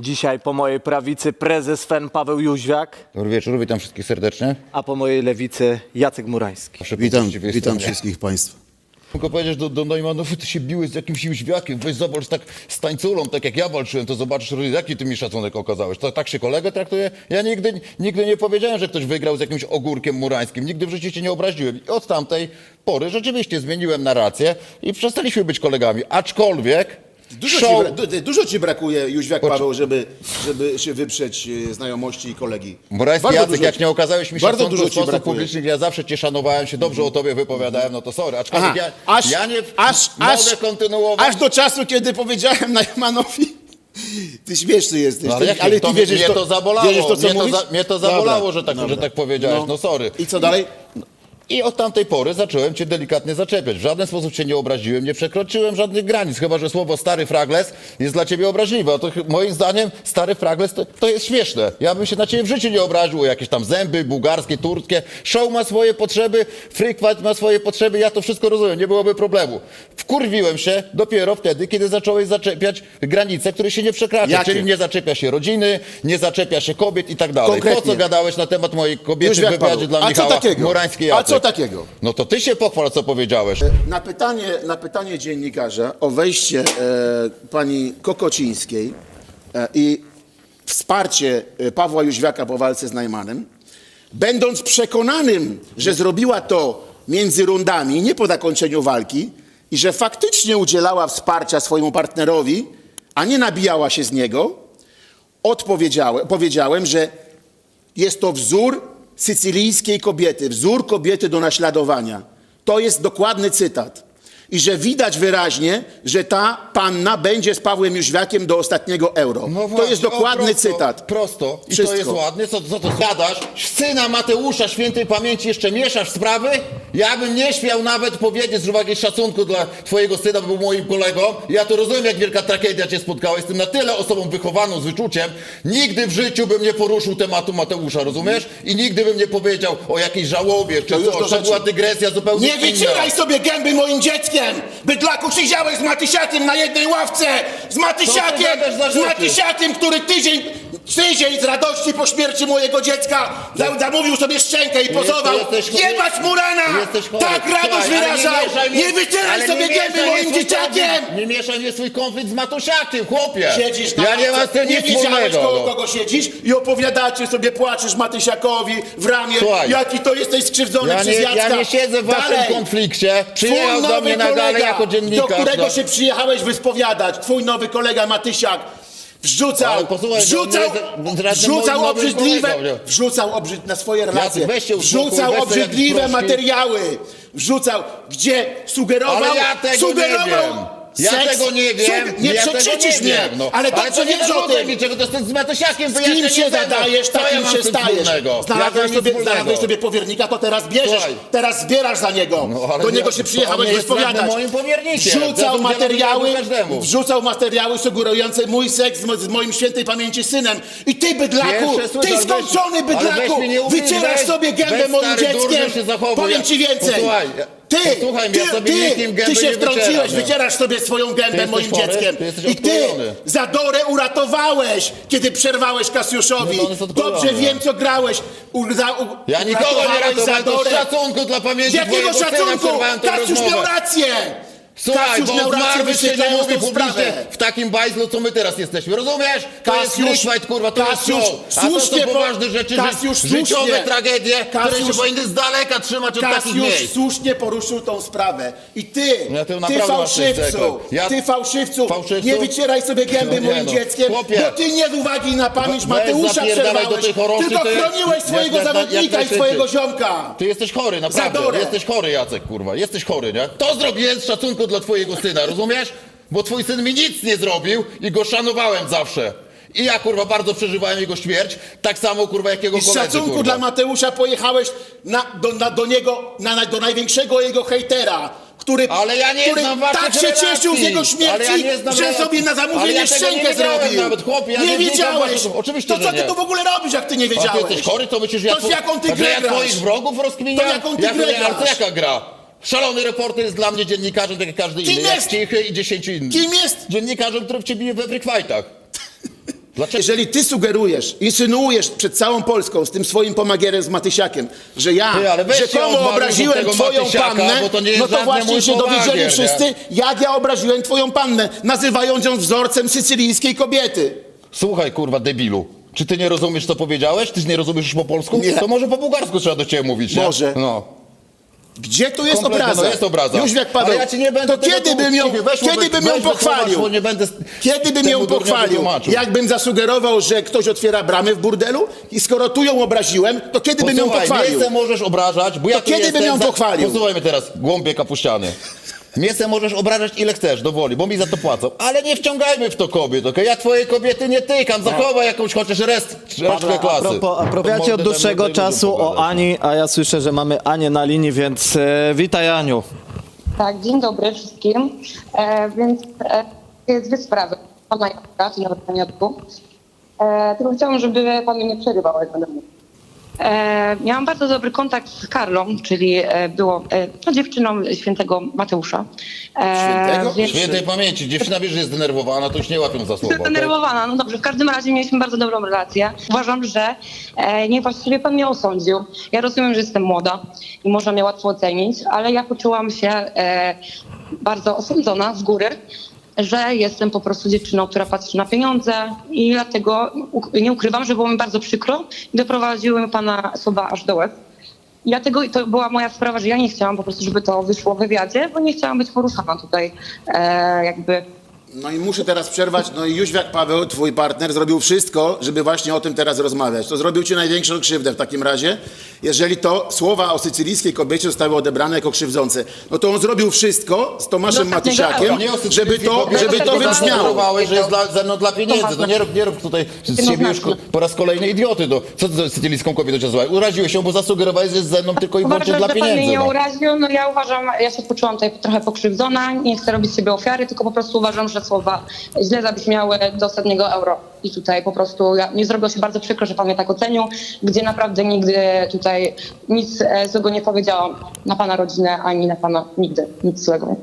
Dzisiaj po mojej prawicy prezes FEN Paweł Jóźwiak, Dobry wieczór, witam wszystkich serdecznie. a po mojej lewicy Jacek Murański. Proszę Witam, witam wszystkich Państwa. Tylko powiedziesz do, do Neumannowy, ty się biłeś z jakimś jóźwiakiem, weź zobacz tak z tańculą, tak jak ja walczyłem, to zobaczysz, jaki ty mi szacunek okazałeś. To, tak się kolegę traktuje? Ja nigdy, nigdy nie powiedziałem, że ktoś wygrał z jakimś ogórkiem murańskim, nigdy w życiu cię nie obraziłem. I od tamtej pory rzeczywiście zmieniłem narrację i przestaliśmy być kolegami, aczkolwiek Dużo, show... ci, bra- dużo ci brakuje, Jóźwiak Paweł, żeby, żeby się wyprzeć e, znajomości i kolegi. Murański Bardzo Jacek, dużo jak nie okazałeś mi bardzo szacunku dużo w ci brakuje. publiczny, ja zawsze cię szanowałem, się dobrze o tobie wypowiadałem, no to sorry. Aczkolwiek Aha, ja, aż, ja nie aż, mogę aż, kontynuować. aż do czasu, kiedy powiedziałem Najmanowi, ty śmieszny jesteś, No, ale ty, jak ale to, ty mnie, wierzysz mnie to, to zabolało, wierzysz to, co mnie, to za, mnie to Dobra, zabolało, że tak, dobra. że tak powiedziałeś, no, sorry. I co dalej? I od tamtej pory zacząłem cię delikatnie zaczepiać. W żaden sposób cię nie obraziłem, nie przekroczyłem żadnych granic, chyba że słowo stary fragles jest dla ciebie obraźliwe. A to ch- moim zdaniem stary fragles to, to jest śmieszne. Ja bym się na ciebie w życiu nie obraził jakieś tam zęby bułgarskie, turckie. Show ma swoje potrzeby, freak fight ma swoje potrzeby, ja to wszystko rozumiem, nie byłoby problemu. Wkurwiłem się dopiero wtedy, kiedy zacząłeś zaczepiać granice, które się nie przekracza, Jakie? czyli nie zaczepia się rodziny, nie zaczepia się kobiet i tak dalej. To, Konkretnie. co gadałeś na temat mojej kobiety w wywiadzie Paweł. dla A co Michała takiego? Murańskiej A co takiego? No to ty się pochwal, co powiedziałeś. Na pytanie, na pytanie dziennikarza o wejście e, pani Kokocińskiej e, i wsparcie e, Pawła Jóźwiaka po walce z Najmanem, będąc przekonanym, że zrobiła to między rundami, nie po zakończeniu walki i że faktycznie udzielała wsparcia swojemu partnerowi, a nie nabijała się z niego, odpowiedziałem, powiedziałem, że jest to wzór sycylijskiej kobiety, wzór kobiety do naśladowania. To jest dokładny cytat. I że widać wyraźnie, że ta panna będzie z Pawłem Jóźwiakiem do ostatniego euro. to jest dokładny No o, prosto, cytat. Prosto. I Wszystko. to jest ładne. Co, co to zgadasz? Syna Mateusza świętej pamięci jeszcze mieszasz sprawy? Ja bym nie śmiał nawet powiedzieć z uwagi szacunku dla twojego syna, bo był moim kolegą. Ja to rozumiem, jak wielka tragedia cię spotkała. Jestem na tyle osobą wychowaną z wyczuciem. Nigdy w życiu bym nie poruszył tematu Mateusza, rozumiesz? I nigdy bym nie powiedział o jakiejś żałobie, czy To. To rzeczy. była dygresja zupełnie Nie inna. wycieraj sobie gęby moim dzieckiem! Bydlaku, siedziałeś z Matysiakiem na jednej ławce! Z Matysiakiem! Z? Matysiakiem, który tydzień, tydzień z radości po śmierci mojego dziecka za- zamówił sobie szczękę i pozował. jesteś chory. Jebać Murana! Jesteś chory. Tak radość Słuchaj, ale wyrażał! mieszaj Nie wycieraj ale sobie gęby mieszaj moim mnie swój dzieciakiem! konflikt- Nie mieszaj mnie swój konflikt z Matusiakiem, chłopie! Siedzisz na ja nie mam ławce, z tym nie nic wiedziałeś wspólnego. koło no. kogo siedzisz i opowiadacie sobie, płaczesz Matysiakowi w ramię, Słuchaj. jaki to jesteś skrzywdzony Ja przez nie, Jacka. ja nie siedzę w waszym Dalej. konflikcie. Przyjechał Twój do nowy mnie na galę kolega, jako do dziennikarz. którego no. się przyjechałeś wyspowiadać, twój nowy kolega Matysiak, wrzucał, Ale posłuchaj, wrzucał, no, nie, żadnym wrzucał obrzydliwe, wrzucał obrzyd, na swoje relacje, weź się uspokój, wrzucał weź obrzydliwe materiały, wrzucał, gdzie sugerował, Ale ja tego sugerował nie wiem. Ja seks, tego nie wiem. sug- nie ja nie mnie, no. ale to dobrze nie wiesz o tym. mi czego, to jest z Matusiakiem Z kim się zadajesz, takim się stajesz. Znalazłeś sobie, znalazłeś sobie powiernika, to teraz bierzesz, Słuchaj. teraz zbierasz za niego. No, ale Do nie- niego się to przyjechałeś wyspowiadać. moim powiernikiem. Ja to Wrzucał udzielam materiały, wrzucał materiały sugerujące mój seks z mo- z moim świętej pamięci synem. I ty, bydlaku, ty ale skończony ale bydlaku, wycierasz sobie gębę moim dzieckiem. się. Powiem ci więcej. Ty, posłuchaj ty, mnie, ja sobie ty, gęby ty się nie wycieram, wtrąciłeś, nie? wycierasz sobie swoją gębę jesteś moim chory? dzieckiem. Ty jesteś I ty odklejony. Zadorę uratowałeś, kiedy przerwałeś Kasiuszowi. No to on jest odklejony. Dobrze wiem, co grałeś. U, za, u, Ja nikogo nie uratowałeś ratowałem, to z szacunku dla pamięci Jakiego twojego syna szacunku? przerwałem tę Kasiusz miał rację! Słuchaj, Kasiusz bo miał rację, się nie mówi tą publicznie sprawę. w takim bajzlu, co my teraz jesteśmy. Rozumiesz? To jest Kasiusz, freak fight, kurwa, to Kasiusz, jest show. A to słusznie są po- poważne rzeczy, Kasiusz, ży- życiowe słusznie. tragedie, które się Kasiusz- powinny z daleka trzymać od takich Kasiusz miejsc. słusznie poruszył tą sprawę. I ty, Ja ty naprawdę masz coś fałszywcu. Ja- ty fałszywcu, Fałszywcu? nie wycieraj sobie gęby No nie moim no. dzieckiem, Chłopie. bo ty nie z uwagi na pamięć Weź Mateusza zapierdalaj do przerwałeś, tej choroszy, tylko to chroniłeś jak- swojego jak- jak zawodnika i najszybciej. swojego ziomka. Ty jesteś chory, naprawdę. Zadorę. Jesteś chory, Jacek, kurwa. Jesteś chory, nie? To zrobiłem z szacunku dla twojego syna, rozumiesz? Bo twój syn mi nic nie zrobił i go szanowałem zawsze. I ja, kurwa, bardzo przeżywałem jego śmierć. Tak samo, kurwa, jakiego I z koledzy, szacunku kurwa. dla Mateusza pojechałeś na, do, na, do niego, na, na, do największego jego hejtera, który, Ale ja nie który znam waszych tak się relacji. cieszył z jego Ale śmierci, ja nie znam że relacji. sobie na Ale zamówienie ja tego nie szczękę wiedziałem zrobił. nawet, chłopie, ja nie nie wiedziałeś. waszych- oczywiście, to że co ty nie. tu w ogóle robisz, jak ty nie A ty wiedziałeś? jesteś chory, to myślisz, że ja, To z jaką ty grę ja grasz? twoich wrogów rozkminiam? To jaką ty jak, grę jak, grasz? gra? Szalony reporter jest dla mnie dziennikarzem, tak jak każdy Kim inny, jak jest? Cichy i dziesięciu innych. Kim jest? Dziennikarzem, który w ciebie bije we freak fightach. Dlaczego? Jeżeli ty sugerujesz, insynuujesz przed całą Polską z tym swoim pomagierem, z Matysiakiem, że ja Ty, ale weź się rzekomo obraziłem tego twoją Matysiaka, pannę, bo to nie jest no to właśnie się dowiedzieli pomagier, nie? wszyscy, jak ja obraziłem twoją pannę, nazywając ją wzorcem sycylijskiej kobiety. Słuchaj, kurwa, debilu. Czy ty nie rozumiesz, co powiedziałeś? Ty nie rozumiesz już po polsku? Nie. To może po bułgarsku trzeba do ciebie mówić, nie? Może. No. Gdzie tu jest Kompletnie, obraza? No jest obraza. Już jak Paweł, Ale ja ci nie będę to tego kiedy bym ją, Weź mu kiedy wy- bym weź ją wytłumacz, pochwalił? bo nie będę Kiedy bym temu ją pochwalił? tłumaczył. Jakbym zasugerował, że ktoś otwiera bramy w burdelu? I skoro tu ją obraziłem, to kiedy bym ją Posłuchaj, pochwalił? Miejsce możesz obrażać, bo ja To tu kiedy jestem bym ją za... pochwalił? Posłuchaj mnie teraz, głąbie kapuściany. Miejsce możesz obrażać ile chcesz, do woli, bo mi za to płacą. Ale nie wciągajmy w to kobiet, okej? Ja twojej kobiety nie tykam, zachowaj jakąś chociaż rest, resztkę Pawle, a klasy. propos, a propos ja ci To od dłuższego czasu o pogadać. Ani, a ja słyszę, że mamy Anię na linii, więc e, witaj Aniu. Tak, dzień dobry wszystkim. E, więc e, jest dwie sprawy. Pana Janka, czyli Jadku. E, tylko chciałam, żeby pan mnie nie przerywał, jak będę mówił. E, miałam bardzo dobry kontakt z Karlą, czyli e, było e, no, dziewczyną świętego Mateusza. E, Świętego? więc- Świętej pamięci, dziewczyna wie, że jest zdenerwowana, to już nie łapią za słowo. okej? Zdenerwowana, no dobrze, w każdym razie mieliśmy bardzo dobrą relację. Uważam, że e, nie właściwie pan mnie osądził. Ja rozumiem, że jestem młoda i można mnie łatwo ocenić, ale ja poczułam się e, bardzo osądzona z góry, że jestem po prostu dziewczyną, która patrzy na pieniądze i dlatego nie ukrywam, że było mi bardzo przykro i doprowadziły pana słowa aż do łez. I Dlatego to była moja sprawa, że ja nie chciałam po prostu, żeby to wyszło w wywiadzie, bo nie chciałam być poruszana tutaj e, jakby No i muszę teraz przerwać. No i Jóźwiak Paweł, twój partner, zrobił wszystko, żeby właśnie o tym teraz rozmawiać. To zrobił ci największą krzywdę w takim razie, jeżeli to słowa o sycylijskiej kobiecie zostały odebrane jako krzywdzące. No to on zrobił wszystko z Tomaszem Do ostatniego Matysiakiem, euro. Żeby to, żeby to wybrzmiało. zdecydowałeś, że jest dla, ze mną dla pieniędzy. No nie rób, nie rób tutaj z siebie już ko- po raz kolejny idioty. No. Co ty za sycylijską kobietę cię nazwałeś? Uraziłeś się, bo zasugerowałeś, że jest ze mną tylko i wyłącznie Uważam, dla że pan mnie pieniędzy. nie No. uraził. No ja uważam, ja się poczułam tutaj trochę pokrzywdzona, nie chcę robić z siebie ofiary, tylko po prostu uważam, że słowa źle zabrzmiały do ostatniego euro. I tutaj po prostu ja, mi zrobiło się bardzo przykro, że pan mnie tak ocenił, gdzie naprawdę nigdy tutaj nic e, złego nie powiedziałam na pana rodzinę, ani na pana nigdy, nic złego.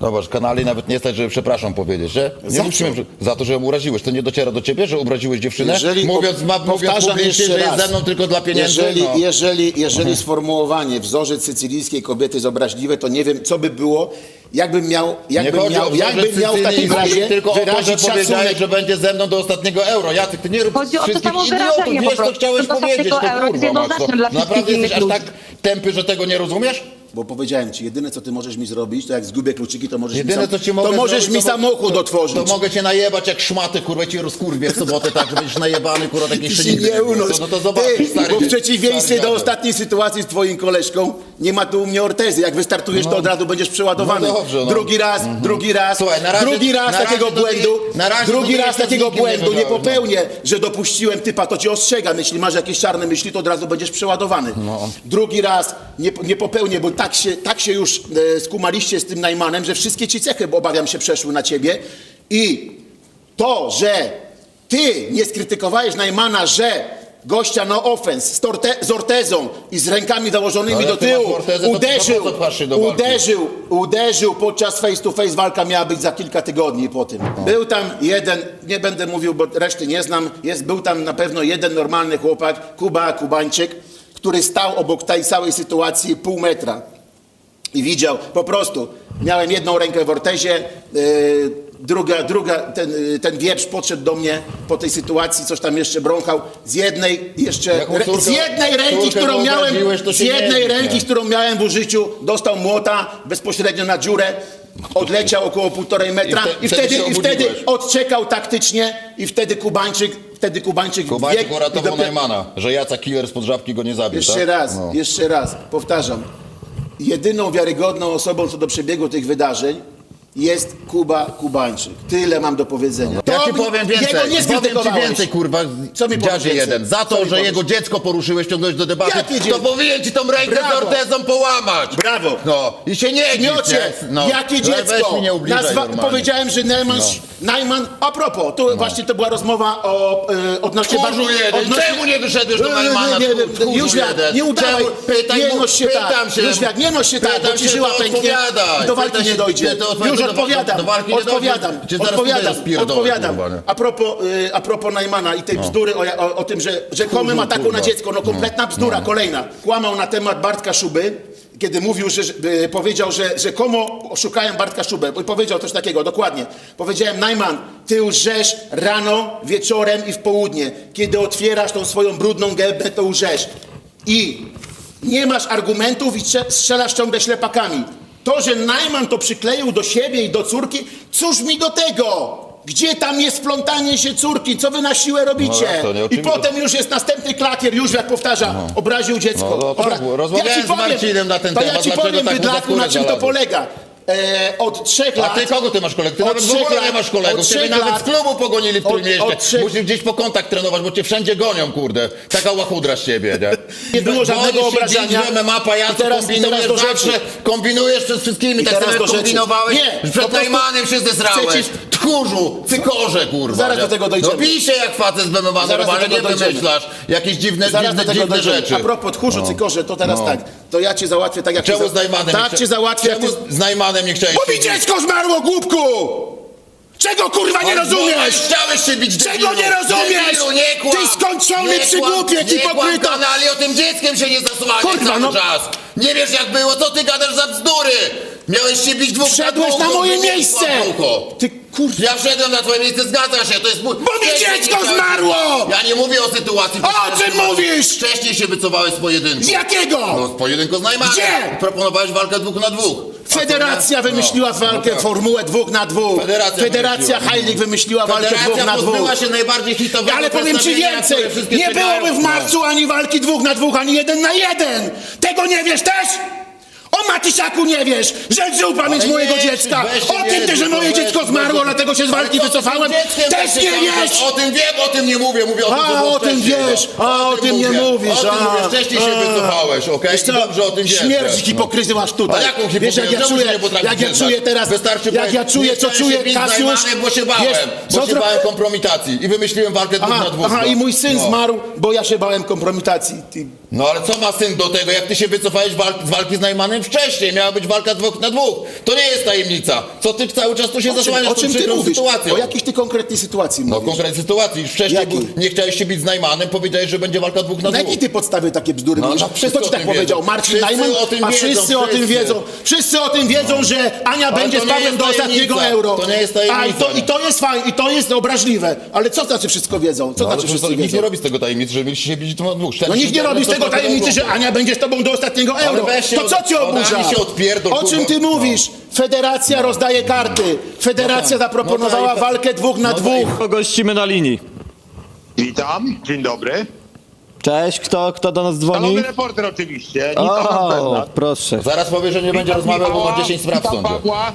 Zobacz, kanali nawet nie stać, żeby przepraszam powiedzieć, że? Nie Za musimy, za to, że ją uraziłeś. To nie dociera do ciebie, że obraziłeś dziewczynę? Jeżeli mówiąc, ma, mówiąc publicznie, że jest ze mną tylko dla pieniędzy. Jeżeli, no. jeżeli, jeżeli sformułowanie wzorzec sycylijskiej kobiety jest obraźliwe, to nie wiem, co by było, jakbym miał, Nie jakbym chodzi o miał, wzorzec jakbym miał w takim sycylijski, razie tylko o to, że wyrazić powiedziałeś, szacunek. że będzie ze mną do ostatniego euro. Jacek, ty nie rób Chodzi o to wszystkich samo idiotów. wyrażenie Wiesz, po co prostu. chciałeś Do powiedzieć, to euro jest kurwa, jednoznaczne Matko. dla wszystkich Naprawdę jesteś innych aż ludzi. tak tępy, że tego nie rozumiesz? Bo powiedziałem ci, jedyne co ty możesz mi zrobić, to jak zgubię kluczyki, to możesz Jedyne, mi, co ci sam, mogę to możesz zrobić, mi to mo- samochód to, otworzyć. To mogę cię najebać jak szmatę, kurwa, ci rozkurwię w sobotę tak, że będziesz najebany, kurwa, tak Ty się nie unoś. No to zobaczysz, Ty, stary. bo w przeciwieństwie stary do ostatniej sytuacji z twoim koleżką, nie ma tu u mnie ortezy. Jak wystartujesz, to od razu będziesz przeładowany. No dobrze, no. Drugi raz, drugi raz, Słuchaj, na razie- drugi raz na razie takiego błędu, na razie drugi raz jeszcze z takiego nikim nie błędu nie no. popełnię, że dopuściłem typa, to cię ostrzegam. Jeśli masz jakieś czarne myśli, to od razu będziesz przeładowany. No. Drugi raz nie, nie popełnię, bo tak się, tak się już e, skumaliście z tym Najmanem, że wszystkie ci cechy, bo obawiam się, przeszły na ciebie. I to, że ty nie skrytykowałeś Najmana, że gościa na ofens z, z ortezą i z rękami założonymi Ale do tyłu ortezę, uderzył, do uderzył, uderzył podczas face to face, walka miała być za kilka tygodni po tym. Był tam jeden, nie będę mówił, bo reszty nie znam, jest, był tam na pewno jeden normalny chłopak, Kuba Kubańczyk, który stał obok tej całej sytuacji pół metra i widział po prostu. Miałem jedną rękę w ortezie, yy, druga, druga ten, yy, ten wieprz podszedł do mnie po tej sytuacji, coś tam jeszcze brąchał. Z jednej jeszcze, córkę- z jednej ręki, córkę którą miałem, wyobraziłeś, to z się nie jednej ręki, którą miałem w użyciu, dostał młota bezpośrednio na dziurę, odleciał około półtorej metra I i, wte- wtedy wtedy, się i wtedy obudziłeś. odczekał taktycznie i wtedy Kubańczyk, wtedy Kubańczyk, Kubańczyk wbiegł i uratował dopiero- Najmana, że Jaca killer spod żabki go nie zabił, jeszcze tak? raz, No. jeszcze raz, powtarzam. Jedyną wiarygodną osobą co do przebiegu tych wydarzeń jest Kuba Kubańczyk. Tyle mam do powiedzenia. Ja To ci powiem więcej, Jego nie powiem ci skrytykowałeś. więcej, kurwa, Co mi powiesz dziadzie więcej? jeden. Za Co to, mi że powiesz? jego dziecko poruszyłeś, ciągnąłeś do debaty, Jakie to dziecko? powinien ci tą rękę Brawo. z ortezą połamać. Brawo. No, i się nie dziw, Miocie, nie? No, jakie ale dziecko? Weź mi nie ubliżaj Nazwa- normalnie. powiedziałem, że Neumann No. Najman, a propos, tu właśnie to była rozmowa o e, odnośnie... Tchórzu jeden, czemu nie wyszedłeś do Nie, Najmana? Nie, nie, Tchórzu nie, Jóźwiak, jeden. nie udawaj, Czemu? Pytaj nie mu- noś się pytam tak, się. Jóźwiak, nie noś się tak, Pytam bo ci się, żyła to pęknie odpowiadaj. i do walki Pytaj nie się, dojdzie. to Już do- odpowiadam, do walki nie dojdzie. odpowiadam, Cię zaraz odpowiadam, tutaj rozpierdolę, odpowiadam. kurwa, nie? A propos, y, a propos Najmana i tej bzdury o, o, o tym, że rzekomym ataku na kurwa. dziecko, no kompletna bzdura, kolejna. Kłamał na temat Bartka Szuby, kiedy mówił, że, że y, powiedział, że rzekomo oszukają Bartka Szubę. Bo Powiedział coś takiego, dokładnie. Powiedziałem, Najman, ty łżesz rano, wieczorem i w południe. Kiedy otwierasz tą swoją brudną gębę, to łżesz. I nie masz argumentów i strze- strzelasz ciągle ślepakami. To, że Najman to przykleił do siebie i do córki, cóż mi do tego? Gdzie tam jest plątanie się córki? Co wy na siłę robicie? No to, nie? I Oczywiście. potem już jest następny klakier, już jak powtarza, obraził dziecko. No, no tak, Obra- rozmawiałem z Marcinem na ten to ja temat, ci dlaczego powiem, tak mu za bydlaku, skórę na czym to polega. E, od trzech A lat... ty kogo ty masz kolegów? Ty Od nawet w trzech ogóle nie lat- masz kolegów. od Ciebie trzech nawet lat- z klubu pogonili w od- Trójmieście. od trzech- Musisz gdzieś po kontakt trenować, bo cię wszędzie gonią, kurde. Taka łachudra z ciebie, nie? Nie było żadnego Gonisz się obrażania. dziś w MMA, pajacu, I teraz- i kombinujesz teraz do zawsze, rzeczy. kombinujesz przed wszystkimi, I tak teraz samo do jak rzeczy. kombinowałeś. Nie, po Przed prostu Najmanem się zesrałeś. chcę ci- Tchórzu, cykorze, kurwa. Zaraz nie? do tego dojdziemy. No się jak facet z MMA, Zaraz do normalnie tego nie dojdziemy. wymyślasz. Jakieś dziwne, Zaraz dziwne, tego dziwne dojdziemy. rzeczy. A propos tchórzu, cykorze, to teraz No. tak. To ja cię załatwię tak jak Czemu cię z Najmanem Tak cię załatwię, jak Czemu ty... z Najmanem nie chciałeś Bo mi dziecko zmarło, głupku! Czego kurwa nie Ale rozumiesz? Chciałeś się bić Czego nie rozumiesz? Debilu, nie kłam. Ty skończony przygłupie, kłam kanali, o tym dzieckiem się nie zasłania Kurwa, cały no. czas. Nie wiesz jak było, co ty gadasz za bzdury? Miałeś się bić dwóch Wszedłeś na moje miejsce! Ty kurwa... Ja wszedłem na twoje miejsce, zgadza się, to jest mój... mi Wcześniej dziecko zmarło! Ja nie mówię o sytuacji... O czym mówisz? Wcześniej się wycofałeś z pojedynku. Z jakiego? No, z pojedynku z Najmanem. Gdzie? Proponowałeś walkę dwóch na dwóch. A co, Federacja wymyśliła No, walkę, no tak. formułę dwóch na dwóch. Federacja Federacja wymyśliła. Heilig wymyśliła walkę dwóch Federacja na dwóch. pozbyła się najbardziej hitowego Ale powiem ci przedstawienia, więcej, które wszystkie nie byłoby w marcu ani walki dwóch na dwóch, ani jeden na jeden. Tego nie wiesz też? Matysiaku nie wiesz, że żył pamięć Ale mojego nie, dziecka. weź się O nie tym też, że moje weź, dziecko weź, zmarło, dlatego się z walki Ale co wycofałem. z tym dzieckiem Też tak nie wiesz. O tym wiem, o tym nie mówię, mówię o tym, A, co było o tym wcześniej, wiesz, no. a, o tym nie mówię. mówisz, O tym a, mówię, wcześniej się a. wycofałeś, okej? Wiesz I co, dobrze o tym wiesz. śmierć też, no. hipokryzy masz tutaj. A jaką Wiesz, jak ja hipokryzję? Czuję, się nie potrafisz jak ja przyznać? czuję teraz, Wystarczy jak ja powiedzieć, czuję, nie co chciałem czuję, bić z Kasiusz. Najmanem, bo się bałem, bo się zro- bałem kompromitacji i wymyśliłem walkę dwóch Aha, na dwóch. aha, no. i mój syn No. zmarł, bo ja się bałem kompromitacji. Ty. No ale co ma syn do tego, jak ty się wycofałeś z walki z Najmanem wcześniej? Miała być walka dwóch na dwóch. To nie jest tajemnica. Co ty cały czas tu się O czym, zasłaniasz o tą czym ty przykrą mówisz? sytuacją? O jakiejś ty konkretnej sytuacji No mówisz? konkretnej sytuacji. Już Wcześniej Jakiej? był, nie chciałeś się bić z Najmanem, powiedziałeś, że będzie walka dwóch na Na dwóch. jakiej ty podstawie takie bzdury No, mówisz? no, wszyscy Kto ci o tak tym powiedział? wiedzą. Marcin Wszyscy Najman? o tym A wiedzą, wszyscy o tym wszyscy. wiedzą. Wszyscy o tym wiedzą, że Ania Ale będzie to z nie Pawłem jest do ostatniego tajemnica. euro. To nie jest A i tajemnica, to, i to jest fajne, i to jest obraźliwe. Ale co znaczy wszystko wiedzą? Co No, ale znaczy wszyscy nikt nie wiedzą? robi z tego tajemnicy, że mieliście się bić dwóch na dwóch. No nikt nie robi z tego tajemnicy, że Ania będzie z tobą do ostatniego euro. weź się To co od- cię Ani się odpierdol, O czym kurwa. ty mówisz? Federacja rozdaje karty. Federacja No tak. zaproponowała No tak. walkę dwóch na No tak. dwóch. Gościmy na linii. Witam, dzień dobry. Cześć, kto, kto do nas dzwoni? Szanowny reporter oczywiście. O, proszę. Zaraz powie, że nie będzie rozmawiał, bo ma 10 spraw w Witam sądzie. Pawła.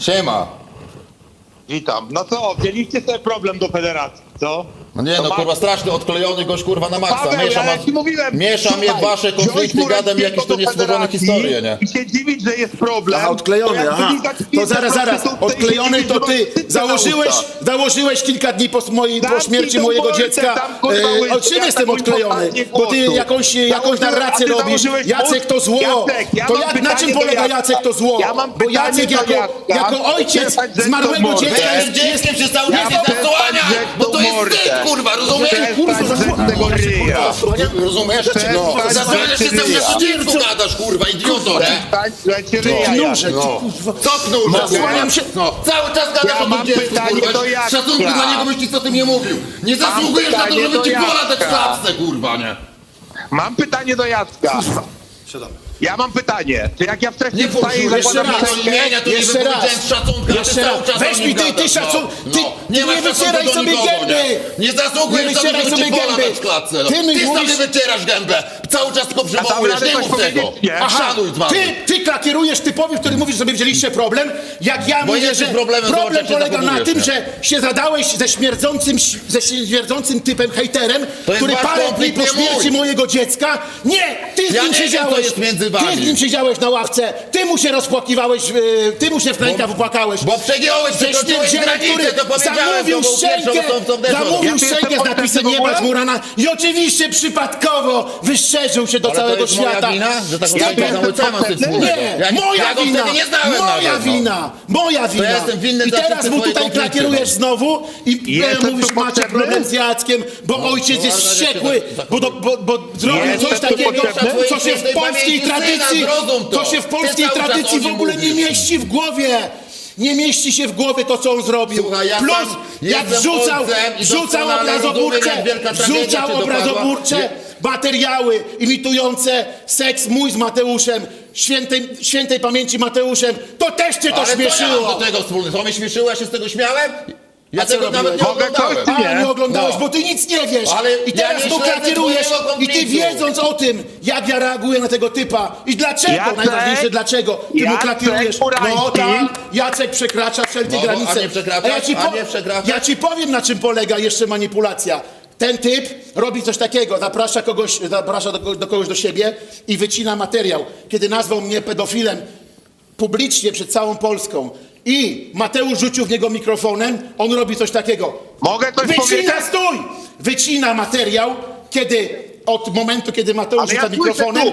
Siema. Witam. No co, wzięliście sobie problem do federacji, co? No nie To no, ma- kurwa, straszny, odklejony gość, kurwa, na maksa. Paweł, Miesza, ja ci mówiłem. miesza mnie słuchaj, wasze wziąć konflikty, gadam jakieś to federacji historie, nie? I się dziwić, że jest problem. Aha, odklejony, aha. To zaraz, zaraz. Odklejony to ty założyłeś, założyłeś kilka dni po, mojej, po śmierci mojego dziecka. kurwa, E, o czym jestem odklejony? Bo ty jakąś, jakąś narrację ty robisz. Jacek to zło. To jak, na czym polega. Jacek to zło? Bo Jacek jako, jako ojciec zmarłego dziecka jest... dzieckiem się cały czas zasłania, bo to jest wstyd, kurwa, rozumiesz? Kurwa, zasłania-. Rozumiesz? No, zasłaniasz się cały czas o dziecku gadasz, kurwa, idioto, nie? Ryja. Knurze, Jacek. No. Co knurze? Zasłaniam się- No, cały czas gadasz Ja o mam tym dziecku, pytanie kurwa. do Jacka. Szacunku dla niego byś nic o tym nie mówił. Nie zasługujesz na to, pytanie żeby do ci Jacka. pola dać w klapce, kurwa, nie? Mam pytanie do Jacka. Ja mam pytanie. Czy jak ja wcześniej Nie wstaję i poszło, jeszcze zakładam raz. do maskę, imienia, to nie Jeszcze wypowiedziałem raz. szacunka, a ty Jeszcze cały raz. czas Weź mi ty, ty gadasz, szacun... no. Ty, No. ty nie masz szacunku wycieraj do sobie nikogo, gęby! Nie, nie zasługujesz Nie na wycieraj sobie pola gęby. w klatce. No. Ty mi Ty mówisz- sobie wycierasz gębę. Cały czas tylko przywołujesz, radę nie coś mów tego. powiedzieć, nie? Aha, Szanuj z ty, ty klakierujesz typowi, który mówisz, że sobie wzięliście problem, jak ja Bo mówię, jesteś że problemem, zobacz, problem jak się polega na zachowujesz, tym, nie? że się zadałeś ze śmierdzącym, ze śmierdzącym typem, hejterem, To jest który wasz parę dni konflikt, po nie śmierci mojego dziecka, nie, ty z Ja nim nie wiem, co siedziałeś, jest między wami. Ty z nim siedziałeś na ławce, ty mu się rozpłakiwałeś, yy, ty mu się w rękaw wypłakałeś. Bo przegiąłeś, Ze przekroczyłeś granicę, to powiedziałem, zamówił to szczękę, zamówił szczękę z napisem ogóle? z Murana i oczywiście przypadkowo wyszerzył się do całego jest moja świata. wina, że taką zamówiłem. Nie, Ja nie- moja wina, nie moja no. wina, moja wina. I teraz mu tutaj klakierujesz no. znowu i e, mówisz, macie problem z Jackiem, bo ojciec no, jest wściekły, tak- bo, zrobił coś takiego, co się w polskiej tradycji, co się w polskiej tradycji w ogóle nie mieści w głowie. Nie mieści się w głowie to, co on zrobił. Słuchaj, ja Plus, jak wrzucał, wrzucał obrazoburcze, wrzucał obrazoburcze materiały imitujące seks mój z Mateuszem, świętej, świętej pamięci Mateuszem, to też cię to Ale co ja mam śmieszyło. do tego wspólnego? To mnie śmieszyło, ja się z tego śmiałem? Ja tego nawet nie Mogę oglądałem. coś, czy A, nie? nie oglądałeś, No. bo ty nic nie wiesz. Ale I ja teraz nie tu śledzę klatierujesz twojego i ty konfliktu. wiedząc o tym, jak ja reaguję na tego typa i dlaczego, Jacek, najważniejsze dlaczego, ty mu Jacek klatierujesz. No tak, Jacek przekracza wszelkie No, a granice. nie ja ci, A nie ja ci powiem, na czym polega jeszcze manipulacja. Ten typ robi coś takiego, zaprasza, kogoś, zaprasza do, do kogoś do siebie i wycina materiał. Kiedy nazwał mnie pedofilem, publicznie przed całą Polską i Mateusz rzucił w niego mikrofonem, on robi coś takiego. Mogę coś Wycina, powiedzieć? stój! Wycina materiał, kiedy od momentu, kiedy Mateusz ja rzuca słyszę mikrofonem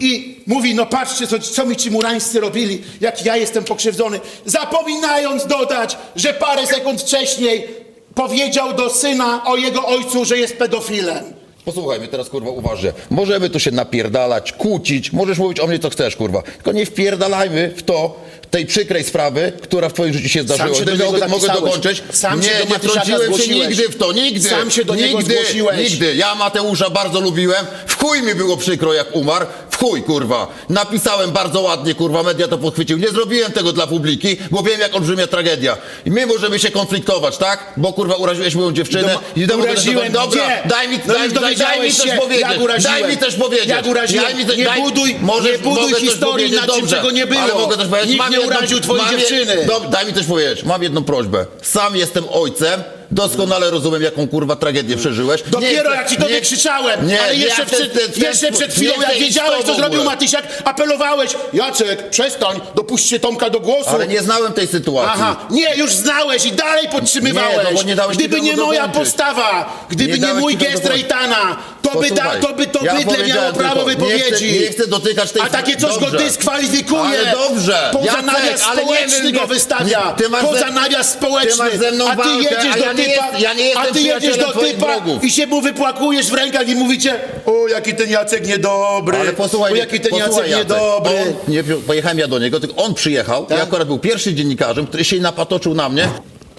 i mówi, no patrzcie, co, co mi ci murańscy robili, jak ja jestem pokrzywdzony. Zapominając dodać, że parę sekund wcześniej powiedział do syna o jego ojcu, że jest pedofilem. Posłuchaj mnie teraz, kurwa, uważnie. Możemy tu się napierdalać, kłócić, możesz mówić o mnie, co chcesz, kurwa. Tylko nie wpierdalajmy w to, tej przykrej sprawy, która w twoim życiu się zdarzyła. się do niego mogę, zapisałeś. dokończyć. Sam nie, się do nie Matysiaka wtrąciłem się zgłosiłeś. nigdy w to, nigdy. Sam się do niego nigdy, zgłosiłeś. Nigdy. Ja Mateusza bardzo lubiłem. W chuj mi było przykro, jak umarł. W chuj, kurwa. Napisałem bardzo ładnie, kurwa, media to podchwycił. Nie zrobiłem tego dla publiki, bo wiem, jak olbrzymia tragedia. I my możemy się konfliktować, tak? Bo, kurwa, uraziłeś moją dziewczynę. Do- I mogę uraziłem, Dobra, gdzie? daj mi, No daj, już daj, daj mi dowiedziałeś coś się, powiedzieć. jak uraziłem. Daj mi też powiedzieć. Jak uraziłem. Daj mi te- Nie buduj- nie buduj mogę coś historii powiedzieć, na czym, dobrze. czego nie było. Ale mogę też powiedzieć, Nikt mam nie uraził twojej dziewczyny. Daj mi też powiedzieć, mam jedną prośbę. Sam jestem ojcem, doskonale rozumiem, jaką kurwa tragedię przeżyłeś. Nie Dopiero jak ci to nie- wykrzyczałem, Nie, ale jeszcze, przed, ten- ten- jeszcze przed nie chwilą, jak wiedziałeś, co zrobił. Matysiak, apelowałeś, Jacek, przestań, dopuśćcie Tomka do głosu. Ale nie znałem tej sytuacji. Aha, nie, już znałeś i dalej podtrzymywałeś. Nie, no bo nie dałeś gdyby nie moja dokończyć. postawa, gdyby Nie nie, mój gest. Rejtana, to by, da, to by to ja bydle miało prawo tylko, nie chcę- wypowiedzi. nie chcę dotykać tej- A takie coś go Dobrze. dyskwalifikuje. Ale dobrze. Poza Jacek, nawias nie społeczny wiem, go nie- wystawia. nie, ty masz Poza ze- nawias społeczny. ty masz ze mną a ty jedziesz a do nie typa, jest- ja nie jestem a ty jedziesz do twoich typa wrogów. i się mu wypłakujesz w rękach i mówicie, o jaki ten Jacek niedobry. Ale posłuchaj, o jaki ten posłuchaj, Jacek Jacek. niedobry. On, nie, pojechałem ja do niego, tylko on przyjechał. Tak? Ja akurat był pierwszy dziennikarzem, który się napatoczył na mnie.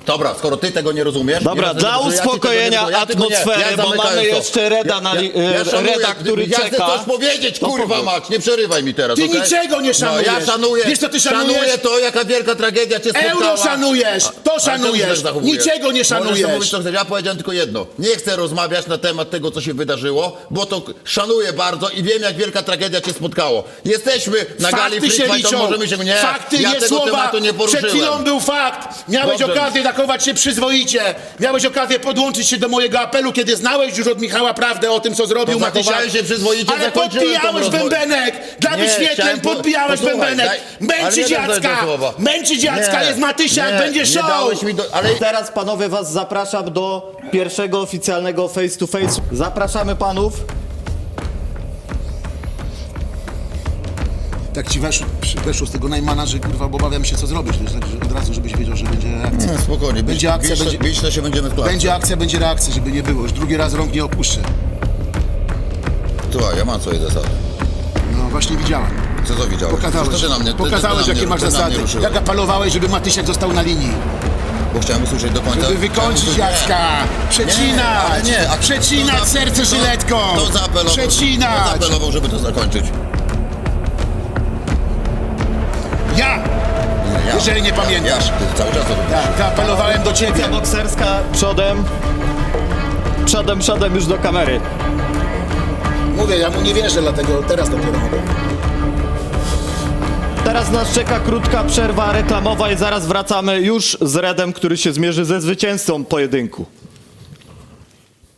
Dobra, skoro ty tego nie rozumiesz. Dobra, nie dla rozumiem, ja ci tego uspokojenia nie- ja tego nie- atmosfery, bo mamy to. jeszcze Reda na li- e, szanuję, Reda, który ja chcę czeka. coś powiedzieć, To kurwa powiedz. mać, nie przerywaj mi teraz, Ty okej? niczego nie szanujesz. No, ja szanuję, Wiesz, co ty szanujesz? szanuję to, jaka wielka tragedia cię spotkała. Euro szanujesz, to Ale czemu szanujesz, się tak zachowujesz? niczego nie Możesz szanujesz. mówić, co chcesz. Ja powiedziałem tylko jedno. Nie chcę rozmawiać na temat tego, co się wydarzyło, bo to k- szanuję bardzo i wiem, jak wielka tragedia cię spotkało. Jesteśmy na gali Fakty się Fight, to liczą. możemy się... Nie, Fakty, ja nie tego słowa. tematu nie poruszyłem. Przed chwilą był fakt. Miałeś Dobrze. okazję zachować się przyzwoicie. Miałeś okazję podłączyć się do mojego apelu, kiedy znałeś już od Michała prawdę o tym, co zrobił Matysiak. się przyzwoicie, Ale podbijałeś bębenek. Dla Nie, wyświetleń chciałem po- podbijałeś posłuchaj, bębenek. daj- ale nie dam słowa. Męczyć Jacka Nie, jest Matysiak, nie, będzie Nie show. dałeś mi do... Ale Teraz panowie was zapraszam do pierwszego oficjalnego face to face. Zapraszamy panów. Tak ci weszło, weszło z tego Najmana, że kurwa obawiam się co zrobić. To jest tak, że od razu, żebyś wiedział, że będzie reakcja. Nie, spokojnie, Będzie bić- akcja, bić- będzie- bić to się będziemy w klatce. Będzie akcja, będzie reakcja, żeby nie było. Już drugi raz rąk nie opuszczę. Słuchaj, ja mam swoje zasady. No właśnie widziałem. Co to widziałeś? Pokazałeś, Przecież ty na mnie, pokazałeś jakie masz zasady. Jak apelowałeś, żeby Matysiak został na linii. Bo chciałem usłyszeć do końca. Żeby wykończyć Jacka. Nie, ale Przecinać. nie, a Przecinać za- serce kto- żyletką. Kto zaapelował, Przecinać. Kto zaapelował, żeby to zakończyć? Ja. Ja. Jeżeli nie pamiętasz. Ja, ty cały czas to robisz. Tak, zaapelowałem do ciebie. Bokserska przodem. Przodem, przodem już do kamery. Mówię, ja mu nie wierzę, dlatego teraz dopiero mówię. Teraz nas czeka krótka przerwa reklamowa i zaraz wracamy już z Redem, który się zmierzy ze zwycięzcą pojedynku.